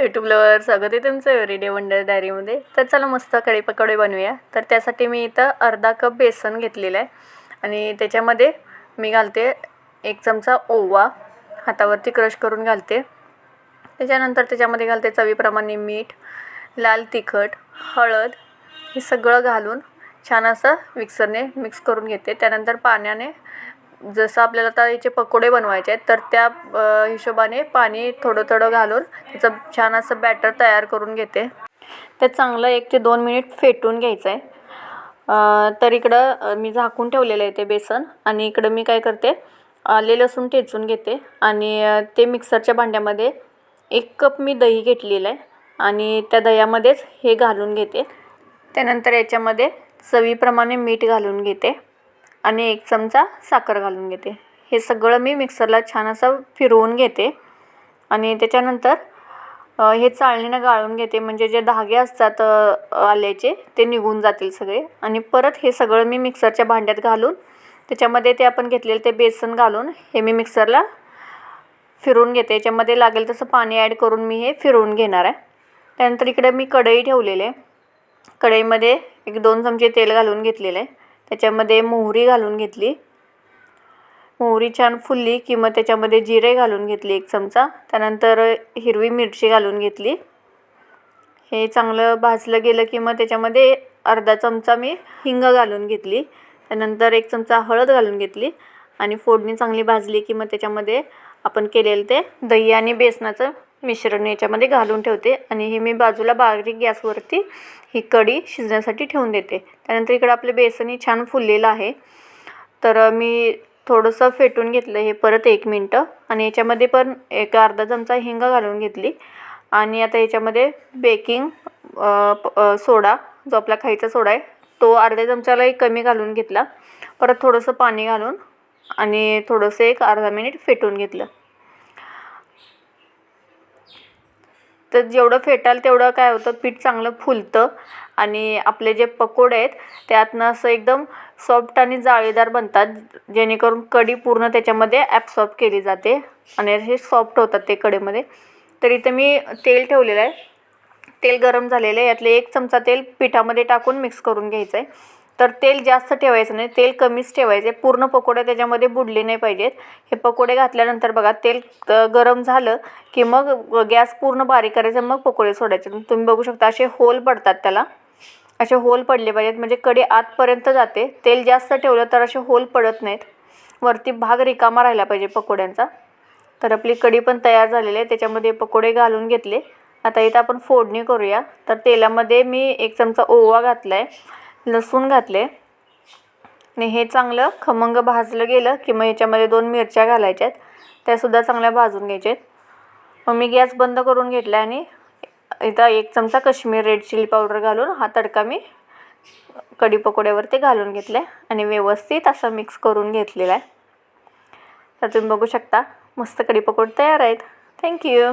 यूट्यूबवर स्वागत आहे तुमचं एव्हरीडे वंडर डायरीमध्ये तर चला मस्त कढी पकोडे बनवूया. तर त्यासाठी मी इथं अर्धा कप बेसन घेतलेलं आहे. आणि त्याच्यामध्ये मी घालते एक चमचा ओवा. हातावरती क्रश करून घालते. त्याच्यानंतर त्याच्यामध्ये घालते चवीप्रमाणे मीठ लाल तिखट हळद हे सगळं घालून छान असं मिक्सरने मिक्स करून घेते. त्यानंतर पाण्याने जसं आपल्याला आता याचे पकोडे बनवायचे आहेत तर त्या हिशोबाने पाणी थोडं थोडं घालून त्याचं छान असं बॅटर तयार करून घेते. ते चांगलं एक ते दोन मिनिट फेटून घ्यायचं आहे तर इकडं मी झाकून ठेवलेलं आहे ते बेसन आणि इकडं मी काय करते आले लसूण ठेचून घेते आणि ते मिक्सरच्या भांड्यामध्ये एक कप मी दही घेतलेलं आहे आणि त्या दह्यामध्येच हे घालून घेते. त्यानंतर याच्यामध्ये चवीप्रमाणे मीठ घालून घेते. आणि एक चमचा साखर घालून घेते. हे सगळं मी मिक्सरला छान असं फिरवून घेते. आणि त्याच्यानंतर हे चाळणीनं गाळून घेते. म्हणजे जे धागे असतात आल्याचे ते निघून जातील सगळे. आणि परत हे सगळं मी मिक्सरच्या भांड्यात घालून त्याच्यामध्ये ते आपण घेतलेलं ते बेसन घालून हे मी मिक्सरला फिरवून घेते. याच्यामध्ये लागेल तसं पाणी ॲड करून मी हे फिरवून घेणार आहे. त्यानंतर इकडे मी कढई ठेवलेली आहे. कढईमध्ये एक दोन चमचे तेल घालून घेतलेलं आहे. त्याच्यामध्ये मोहरी घालून घेतली. मोहरी छान फुलली की मग त्याच्यामध्ये जिरे घालून घेतली एक चमचा. त्यानंतर हिरवी मिरची घालून घेतली. हे चांगलं भाजलं गेलं की मग त्याच्यामध्ये अर्धा चमचा मी हिंग घालून घेतली. त्यानंतर एक चमचा हळद घालून घेतली आणि फोडणी चांगली भाजली की मग त्याच्यामध्ये आपण केलेलं ते दही आणि बेसनाचं मिश्रण याच्यामध्ये घालून ठेवते आणि हे मी बाजूला बारीक गॅसवरती ही कढी शिजण्यासाठी ठेवून देते. त्यानंतर इकडं आपले बेसनही छान फुललेलं आहे. तर मी थोडंसं फेटून घेतलं हे परत एक मिनटं आणि याच्यामध्ये पण एक अर्धा चमचा हिंग घालून घेतली. आणि आता याच्यामध्ये बेकिंग प- सोडा जो आपला खायचा सोडा आहे तो अर्ध्या चमच्यालाही कमी घालून घेतला. परत थोडंसं पाणी घालून आणि थोडंसं एक अर्धा मिनिट फेटून घेतलं. तर जेवढं फेटाल तेवढं काय होतं पीठ चांगलं फुलतं आणि आपले जे पकोडे आहेत त्यातनं असं एकदम सॉफ्ट आणि जाळीदार बनतात जेणेकरून कढी पूर्ण त्याच्यामध्ये ॲब्सॉर्ब केली जाते आणि असे सॉफ्ट होतात ते कढीमध्ये. तर इथे मी तेल ठेवलेलं आहे. तेल गरम झालेलं आहे. यातले एक चमचा तेल पिठामध्ये टाकून मिक्स करून घ्यायचं आहे. तर तेल जास्त ठेवायचं नाही. तेल कमीच ठेवायचे. पूर्ण पकोडे त्याच्यामध्ये बुडले नाही पाहिजेत. हे पकोडे घातल्यानंतर बघा तेल गरम झालं की मग गॅस पूर्ण बारीक करायचं मग पकोडे सोडायचे. तुम्ही बघू शकता असे होल पडतात त्याला. असे होल पडले पाहिजेत. म्हणजे कढी आतपर्यंत जाते. तेल जास्त ठेवलं तर असे होल पडत नाहीत. वरती भाग रिकामा राहिला पाहिजे पकोड्यांचा. तर आपली कढी पण तयार झालेली आहे. त्याच्यामध्ये पकोडे घालून घेतले. आता इथं आपण फोडणी करूया. तर तेलामध्ये मी एक चमचा ओवा घातला आहे लसूण घातले. आणि हे चांगलं खमंग भाजलं गेलं की मग याच्यामध्ये दोन मिरच्या घालायच्या आहेत त्यासुद्धा चांगल्या भाजून घ्यायच्या आहेत मग मी गॅस बंद करून घेतला आणि इथं एक चमचा काश्मीर रेड चिली पावडर घालून हा तडका मी कढी पकोड्यावरती घालून घेतला आहे आणि व्यवस्थित असं मिक्स करून घेतलेला आहे. तर तुम्ही बघू शकता मस्त कढी पकोड तयार आहेत. थँक्यू